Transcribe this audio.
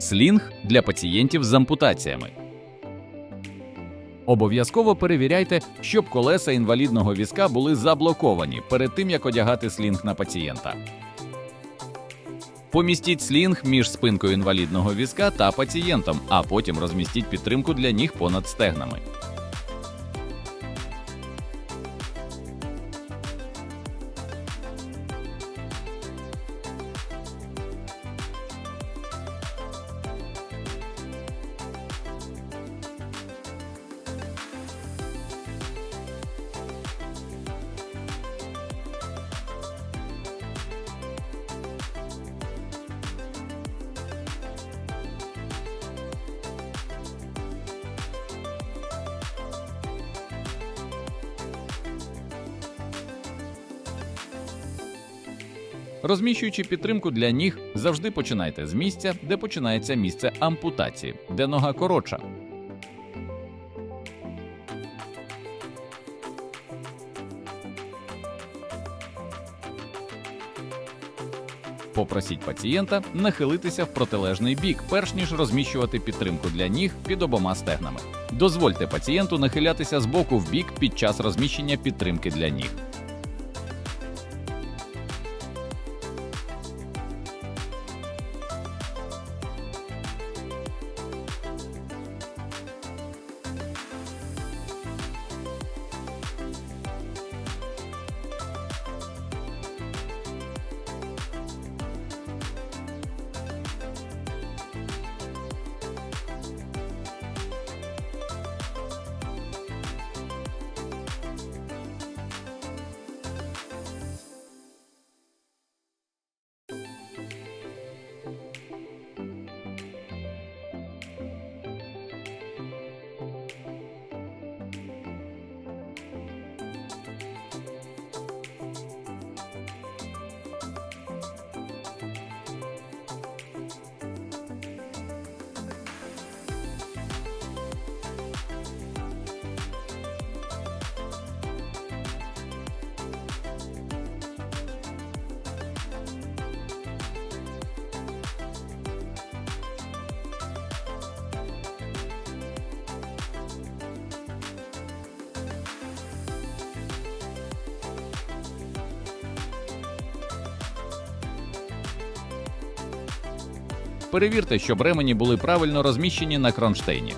Слінг для пацієнтів з ампутаціями. Обов'язково перевіряйте, щоб колеса інвалідного візка були заблоковані перед тим, як одягати слінг на пацієнта. Помістіть слінг між спинкою інвалідного візка та пацієнтом, а потім розмістіть підтримку для ніг понад стегнами. Розміщуючи підтримку для ніг, завжди починайте з місця, де починається місце ампутації, де нога коротша. Попросіть пацієнта нахилитися в протилежний бік, перш ніж розміщувати підтримку для ніг під обома стегнами. Дозвольте пацієнту нахилятися з боку в бік під час розміщення підтримки для ніг. Перевірте, щоб ремені були правильно розміщені на кронштейні.